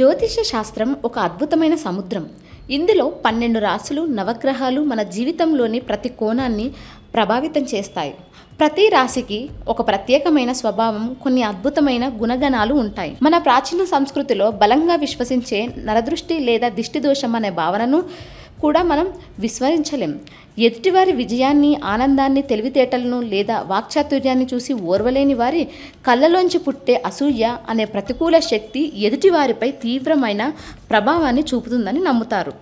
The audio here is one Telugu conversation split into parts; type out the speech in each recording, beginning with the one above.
జ్యోతిష శాస్త్రం ఒక అద్భుతమైన సముద్రం. ఇందులో పన్నెండు రాశులు నవగ్రహాలు మన జీవితంలోని ప్రతి కోణాన్ని ప్రభావితం చేస్తాయి. ప్రతి రాశికి ఒక ప్రత్యేకమైన స్వభావం కొన్ని అద్భుతమైన గుణగణాలు ఉంటాయి. మన ప్రాచీన సంస్కృతిలో బలంగా విశ్వసించే నరదృష్టి లేదా దిష్టి దోషం అనే భావనను కూడా మనం విస్మరించలేం. ఎదుటివారి విజయాన్ని ఆనందాన్ని తెలివితేటలను లేదా వాక్చాతుర్యాన్ని చూసి ఓర్వలేని వారి కళ్ళలోంచి పుట్టే అసూయ అనే ప్రతికూల శక్తి ఎదుటివారిపై తీవ్రమైన ప్రభావాన్ని చూపుతుందని నమ్ముతారు.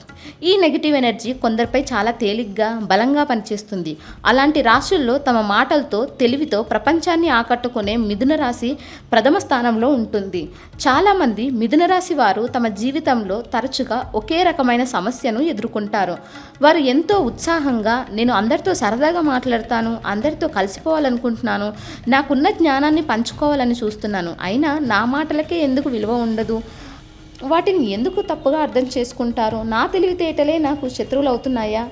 ఈ నెగిటివ్ ఎనర్జీ కొందరిపై చాలా తేలిగ్గా బలంగా పనిచేస్తుంది. అలాంటి రాశుల్లో తమ మాటలతో తెలివితో ప్రపంచాన్ని ఆకట్టుకునే మిథున రాశి ప్రథమ స్థానంలో ఉంటుంది. చాలామంది మిథున రాశి వారు తమ జీవితంలో తరచుగా ఒకే రకమైన సమస్యను ఎదుర్కొంటారు. వారు ఎంతో ఉత్సాహంగా నేను అందరితో సరదాగా మాట్లాడతాను అందరితో కలిసిపోవాలనుకుంటున్నాను నాకున్న జ్ఞానాన్ని పంచుకోవాలని చూస్తున్నాను అయినా నా మాటలకే ఎందుకు విలువ ఉండదు? వాటిని ఎందుకు తప్పుగా అర్థం చేసుకుంటారు నా తెలివితేటలే నాకు శత్రువులు అవుతున్నాయా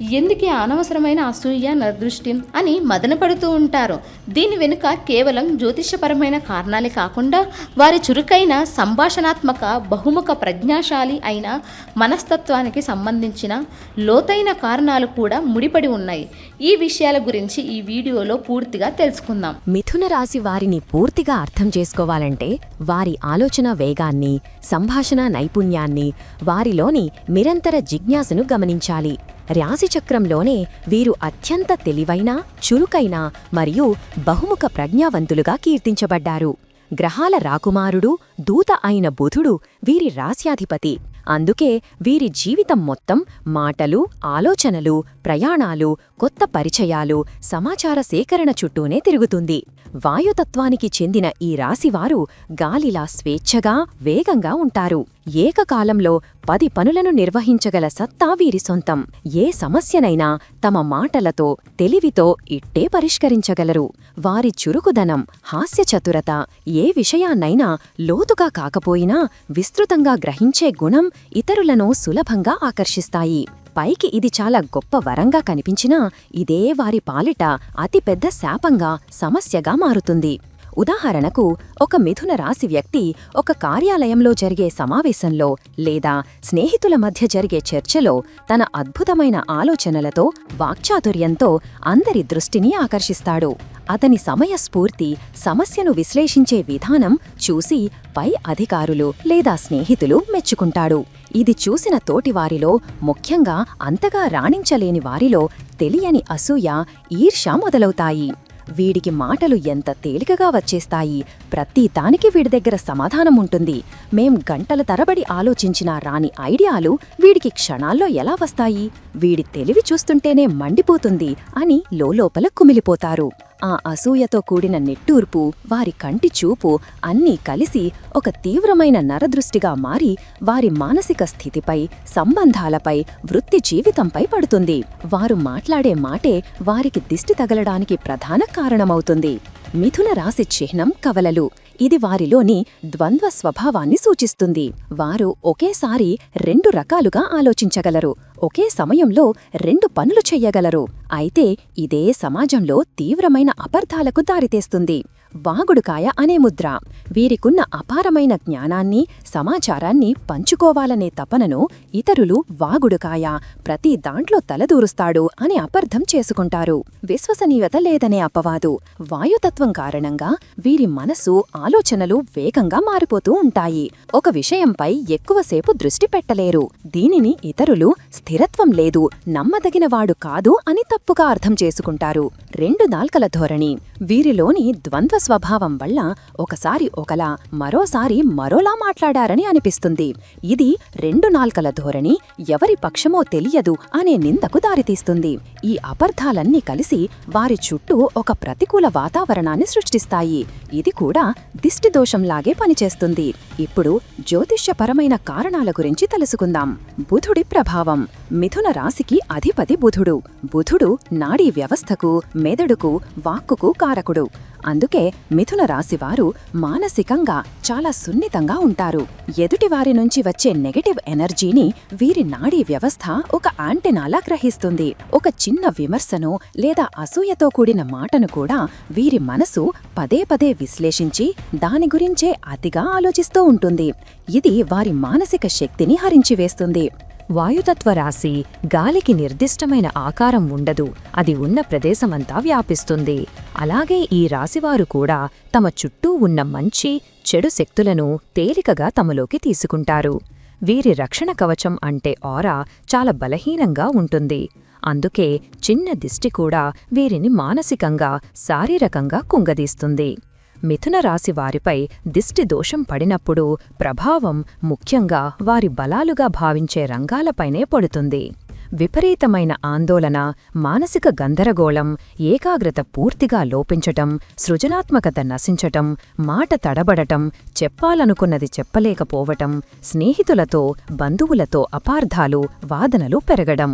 ఎందుకు అనవసరమైన అసూయ నరదృష్టి అని మదనపడుతూ ఉంటారు. దీని వెనుక కేవలం జ్యోతిషపరమైన కారణాలే కాకుండా వారి చురుకైన సంభాషణాత్మక బహుముఖ ప్రజ్ఞాశాలి అయిన మనస్తత్వానికి సంబంధించిన లోతైన కారణాలు కూడా ముడిపడి ఉన్నాయి. ఈ విషయాల గురించి ఈ వీడియోలో పూర్తిగా తెలుసుకుందాం. మిథున రాశి వారిని పూర్తిగా అర్థం చేసుకోవాలంటే వారి ఆలోచన వేగాన్ని సంభాషణ నైపుణ్యాన్ని వారిలోని నిరంతర జిజ్ఞాసను గమనించాలి. రాశిచక్రంలోనే వీరు అత్యంత తెలివైన చురుకైన మరియు బహుముఖ ప్రజ్ఞావంతులుగా కీర్తించబడ్డారు. గ్రహాల రాకుమారుడు దూత అయిన బుధుడు వీరి రాశ్యాధిపతి. అందుకే వీరి జీవితం మొత్తం మాటలు ఆలోచనలు ప్రయాణాలు కొత్త పరిచయాలు సమాచార సేకరణ చుట్టూనే తిరుగుతుంది. వాయుతత్వానికి చెందిన ఈ రాశివారు గాలిలా స్వేచ్ఛగా వేగంగా ఉంటారు. ఏకకాలంలో పది పనులను నిర్వహించగల సత్తా వీరి సొంతం. ఏ సమస్యనైనా తమ మాటలతో తెలివితో ఇట్టే పరిష్కరించగలరు. వారి చురుకుదనం హాస్యచతురత ఏ విషయాన్నైనా లోతుగా కాకపోయినా విస్తృతంగా గ్రహించే గుణం ఇతరులను సులభంగా ఆకర్షిస్తాయి. పైకి ఇది చాలా గొప్ప వరంగా కనిపించినా ఇదే వారి పాలిట అతిపెద్ద శాపంగా సమస్యగా మారుతుంది. ఉదాహరణకు ఒక మిథున రాశి వ్యక్తి ఒక కార్యాలయంలో జరిగే సమావేశంలో లేదా స్నేహితుల మధ్య జరిగే చర్చలో తన అద్భుతమైన ఆలోచనలతో వాక్చాతుర్యంతో అందరి దృష్టిని ఆకర్షిస్తాడు. అతని సమయస్ఫూర్తి సమస్యను విశ్లేషించే విధానం చూసి పై అధికారులు లేదా స్నేహితులు మెచ్చుకుంటాడు. ఇది చూసిన తోటివారిలో ముఖ్యంగా అంతగా రాణించలేని వారిలో తెలియని అసూయ ఈర్ష మొదలవుతాయి. వీడికి మాటలు ఎంత తేలికగా వచ్చేస్తాయి? ప్రతి దానికి వీడి దగ్గర సమాధానం ఉంటుంది. మేం గంటల తరబడి ఆలోచించిన రాని ఐడియాలు వీడికి క్షణాల్లో ఎలా వస్తాయి? వీడి తెలివి చూస్తుంటేనే మండిపోతుంది అని లోలోపల కుమిలిపోతారు. ఆ అసూయతో కూడిన నిట్టూర్పు వారి కంటి చూపు అన్నీ కలిసి ఒక తీవ్రమైన నరదృష్టిగా మారి వారి మానసిక స్థితిపై సంబంధాలపై వృత్తి జీవితంపై పడుతుంది. వారు మాట్లాడే మాటే వారికి దిష్టి తగలడానికి ప్రధాన కారణమవుతుంది. మిథున రాశి చిహ్నం కవలలు. ఇది వారిలోని ద్వంద్వ స్వభావాన్ని సూచిస్తుంది. వారు ఒకేసారి రెండు రకాలుగా ఆలోచించగలరు. ఒకే సమయంలో రెండు పనులు చెయ్యగలరు అయితే ఇదే సమాజంలో తీవ్రమైన అపర్థాలకు దారితీస్తుంది. వాగుడుకాయ అనే ముద్ర. వీరికున్న అపారమైన జ్ఞానాన్ని సమాచారాన్ని పంచుకోవాలనే తపనను ఇతరులు వాగుడుకాయ ప్రతి దాంట్లో తలదూరుస్తాడు అని అపర్థం చేసుకుంటారు. విశ్వసనీయత లేదనే అపవాదు. వాయుతత్వం కారణంగా వీరి మనసు ఆలోచనలు వేగంగా మారిపోతూ ఉంటాయి. ఒక విషయంపై ఎక్కువసేపు దృష్టి పెట్టలేరు. దీనిని ఇతరులు స్థిరత్వం లేదు నమ్మదగినవాడు కాదు అని తప్పుగా అర్థం చేసుకుంటారు. రెండు నాల్కల ధోరణి. వీరిలోని ద్వంద్వ స్వభావం వల్ల ఒకసారి ఒకలా మరోసారి మరోలా మాట్లాడారని అనిపిస్తుంది. ఇది రెండు నాల్కల ధోరణి ఎవరి పక్షమో తెలియదు అనే నిందకు దారితీస్తుంది. ఈ అపర్థాలన్నీ కలిసి వారి చుట్టూ ఒక ప్రతికూల వాతావరణాన్ని సృష్టిస్తాయి. ఇది కూడా దిష్టి దోషంలాగే పనిచేస్తుంది. ఇప్పుడు జ్యోతిష్యపరమైన కారణాల గురించి తెలుసుకుందాం. బుధుడి ప్రభావం మిథున రాశికి అధిపతి బుధుడు. బుధుడు నాడీ వ్యవస్థకు మెదడుకు వాక్కుకు కారకుడు. అందుకే మిథున రాశివారు మానసికంగా చాలా సున్నితంగా ఉంటారు. ఎదుటివారి నుంచి వచ్చే నెగటివ్ ఎనర్జీని వీరి నాడీ వ్యవస్థ ఒక యాంటెనాలా గ్రహిస్తుంది. ఒక చిన్న విమర్శను లేదా అసూయతో కూడిన మాటను కూడా వీరి మనసు పదే పదే విశ్లేషించి దాని గురించే అతిగా ఆలోచిస్తూ ఉంటుంది. ఇది వారి మానసిక శక్తిని హరించివేస్తుంది వాయుతత్వ రాశి గాలికి నిర్దిష్టమైన ఆకారం ఉండదు. అది ఉన్న ప్రదేశమంతా వ్యాపిస్తుంది. అలాగే ఈ రాశివారు కూడా తమ చుట్టూ ఉన్న మంచి చెడు శక్తులను తేలికగా తమలోకి తీసుకుంటారు. వీరి రక్షణ కవచం అంటే ఆరా చాలా బలహీనంగా ఉంటుంది. అందుకే చిన్న దిష్టి కూడా వీరిని మానసికంగా శారీరకంగా కుంగదీస్తుంది. మిథున రాశి వారిపై దిష్టి దోషం పడినప్పుడు ప్రభావం ముఖ్యంగా వారి బలాలుగా భావించే రంగాలపైనే పడుతుంది. విపరీతమైన ఆందోళన మానసిక గందరగోళం ఏకాగ్రత పూర్తిగా లోపించటం సృజనాత్మకత నశించటం మాట తడబడటం చెప్పాలనుకున్నది చెప్పలేకపోవటం స్నేహితులతో బంధువులతో అపార్థాలు వాదనలు పెరగడం.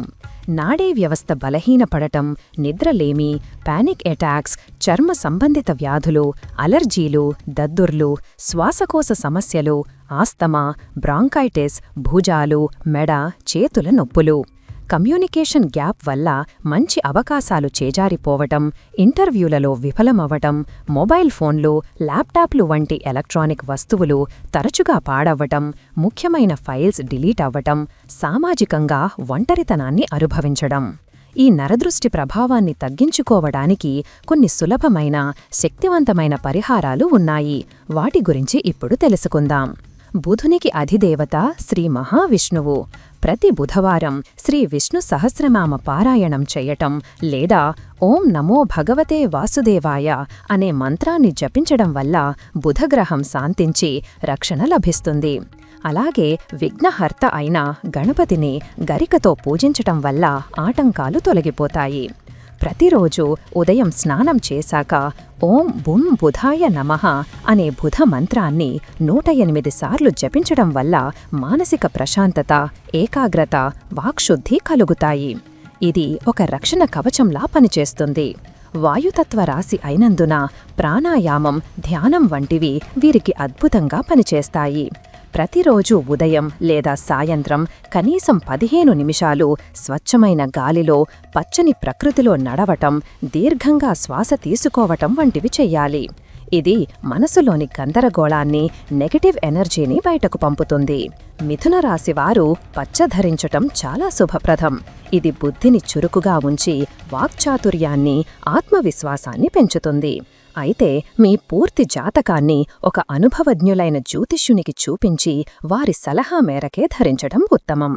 నాడీ వ్యవస్థ బలహీనపడటం నిద్రలేమి పానిక్ అటాక్స్ చర్మ సంబంధిత వ్యాధులు అలర్జీలు దద్దుర్లు శ్వాసకోశ సమస్యలు ఆస్తమా బ్రాంకైటిస్ భుజాలు మెడ చేతుల నొప్పులు. కమ్యూనికేషన్ గ్యాప్ వల్ల మంచి అవకాశాలు చేజారిపోవటం ఇంటర్వ్యూలలో విఫలమవ్వటం మొబైల్ ఫోన్లు ల్యాప్టాప్లు వంటి ఎలక్ట్రానిక్ వస్తువులు తరచుగా పాడవ్వటం ముఖ్యమైన ఫైల్స్ డిలీట్ అవ్వటం సామాజికంగా ఒంటరితనాన్ని అనుభవించడం. ఈ నరదృష్టి ప్రభావాన్ని తగ్గించుకోవడానికి కొన్ని సులభమైన శక్తివంతమైన పరిహారాలు ఉన్నాయి. వాటి గురించి ఇప్పుడు తెలుసుకుందాం. బుధునికి అధిదేవత శ్రీ మహావిష్ణువు. ప్రతి బుధవారం శ్రీ విష్ణు సహస్రనామ పారాయణం చెయ్యటం లేదా ఓం నమో భగవతే వాసుదేవాయ అనే మంత్రాన్ని జపించడం వల్ల బుధగ్రహం శాంతించి రక్షణ లభిస్తుంది. అలాగే విఘ్నహర్త అయిన గణపతిని గరికతో పూజించటం వల్ల ఆటంకాలు తొలగిపోతాయి. ప్రతిరోజు ఉదయం స్నానం చేశాక ఓం బుం బుధాయ నమః అనే బుధ మంత్రాన్ని నూట ఎనిమిది సార్లు జపించడం వల్ల మానసిక ప్రశాంతత ఏకాగ్రత వాక్శుద్ధి కలుగుతాయి. ఇది ఒక రక్షణ కవచంలా పనిచేస్తుంది. వాయుతత్వ రాశి అయినందున ప్రాణాయామం ధ్యానం వంటివి వీరికి అద్భుతంగా పనిచేస్తాయి. ప్రతిరోజు ఉదయం లేదా సాయంత్రం కనీసం పదిహేను నిమిషాలు స్వచ్ఛమైన గాలిలో పచ్చని ప్రకృతిలో నడవటం దీర్ఘంగా శ్వాస తీసుకోవటం వంటివి చెయ్యాలి. ఇది మనసులోని గందరగోళాన్ని నెగటివ్ ఎనర్జీని బయటకు పంపుతుంది. మిథున రాశివారు పచ్చ ధరించటం చాలా శుభప్రదం. ఇది బుద్ధిని చురుకుగా ఉంచి వాక్చాతుర్యాన్ని ఆత్మవిశ్వాసాన్ని పెంచుతుంది. అయితే మీ పూర్తి జాతకాన్ని ఒక అనుభవజ్ఞులైన జ్యోతిష్యునికి చూపించి వారి సలహా మేరకే ధరించడం ఉత్తమం.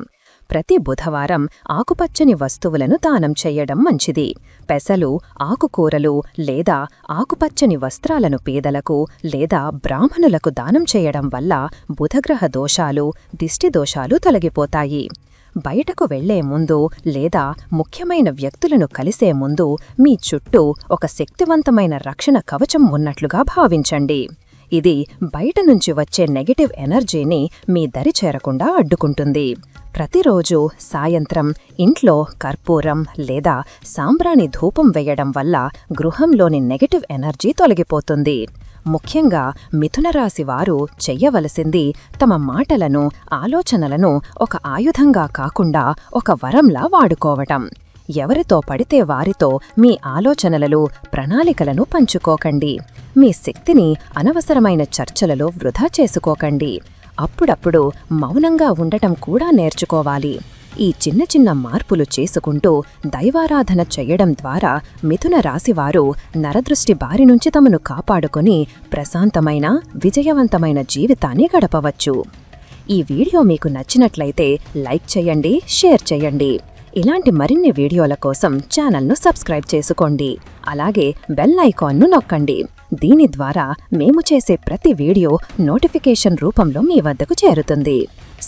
ప్రతి బుధవారం ఆకుపచ్చని వస్తువులను దానం చెయ్యడం మంచిది. పెసలు ఆకుకూరలు లేదా ఆకుపచ్చని వస్త్రాలను పేదలకు లేదా బ్రాహ్మణులకు దానం చేయడం వల్ల బుధగ్రహ దోషాలు దిష్టి దోషాలు తొలగిపోతాయి. బయటకు వెళ్ళే ముందు లేదా ముఖ్యమైన వ్యక్తులను కలిసే ముందు మీ చుట్టూ ఒక శక్తివంతమైన రక్షణ కవచం ఉన్నట్లుగా భావించండి. ఇది బయట నుంచి వచ్చే నెగటివ్ ఎనర్జీని మీ దరి చేరకుండా అడ్డుకుంటుంది. ప్రతిరోజు సాయంత్రం ఇంట్లో కర్పూరం లేదా సాంబ్రాణి ధూపం వేయడం వల్ల గృహంలోని నెగటివ్ ఎనర్జీ తొలగిపోతుంది. ముఖ్యంగా మిథునరాశి వారు చెయ్యవలసింది తమ మాటలను ఆలోచనలను ఒక ఆయుధంగా కాకుండా ఒక వరంలా వాడుకోవటం. ఎవరితో పడితే వారితో మీ ఆలోచనలలో ప్రణాళికలను పంచుకోకండి. మీ శక్తిని అనవసరమైన చర్చలలో వృధా చేసుకోకండి. అప్పుడప్పుడు మౌనంగా ఉండటం కూడా నేర్చుకోవాలి. ఈ చిన్న చిన్న మార్పులు చేసుకుంటూ దైవారాధన చెయ్యడం ద్వారా మిథున రాశివారు నరదృష్టి బారి నుంచి తమను కాపాడుకొని ప్రశాంతమైన విజయవంతమైన జీవితాన్ని గడపవచ్చు. ఈ వీడియో మీకు నచ్చినట్లయితే లైక్ చేయండి షేర్ చేయండి. ఇలాంటి మరిన్ని వీడియోల కోసం ఛానల్ను సబ్స్క్రైబ్ చేసుకోండి. అలాగే బెల్ ఐకాన్ను నొక్కండి. దీని ద్వారా మేము చేసే ప్రతి వీడియో నోటిఫికేషన్ రూపంలో మీ వద్దకు చేరుతుంది.